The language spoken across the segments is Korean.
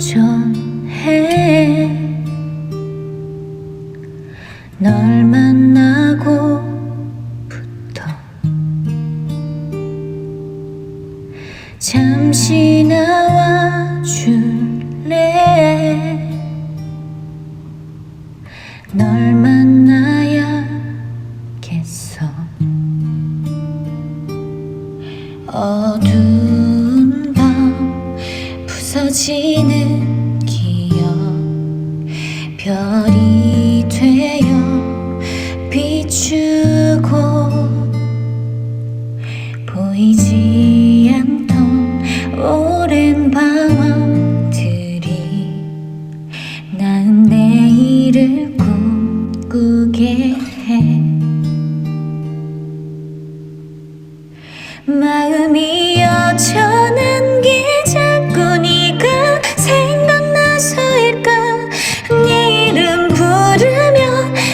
전에 널 만나고부터 잠시 나와 줄래? 널 만나야겠어. 부서 지는 기억. 별이 되어 비추고 보이지 않던 오랜 방황들이 나은 내일을 꿈꾸게 해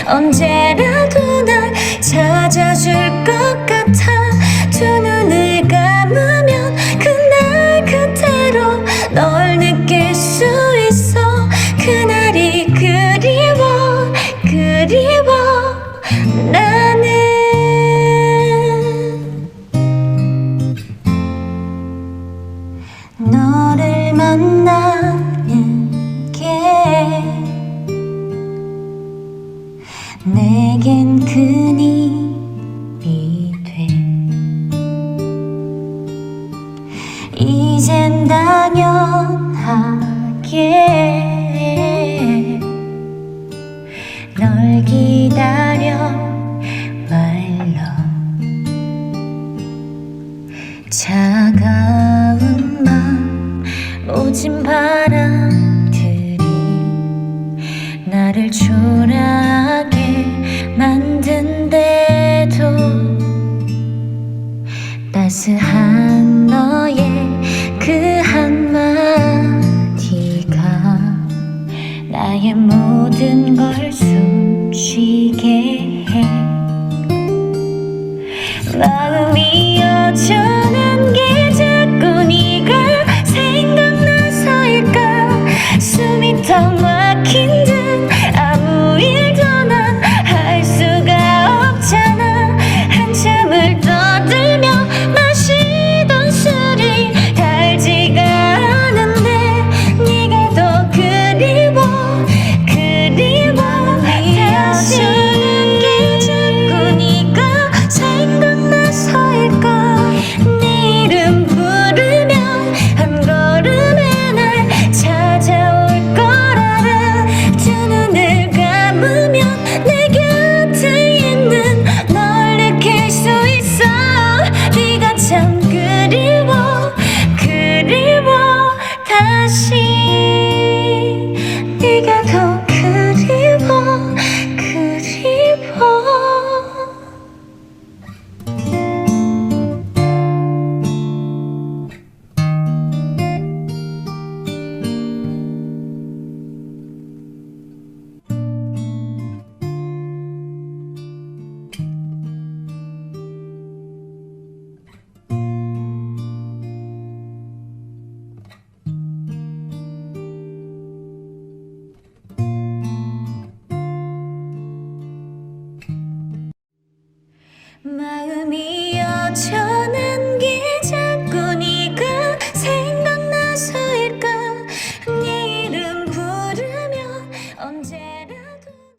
언제라도 날 찾아줄 것 같아. 두 눈을 감으면 그날 그대로 널 느낄 수 있어. 그날이 그리워 그리워 나는 너를 만나 내겐 큰 힘이 돼 이젠 당연하게 널 기다려 말로 차가 해. 마음이 여전한 게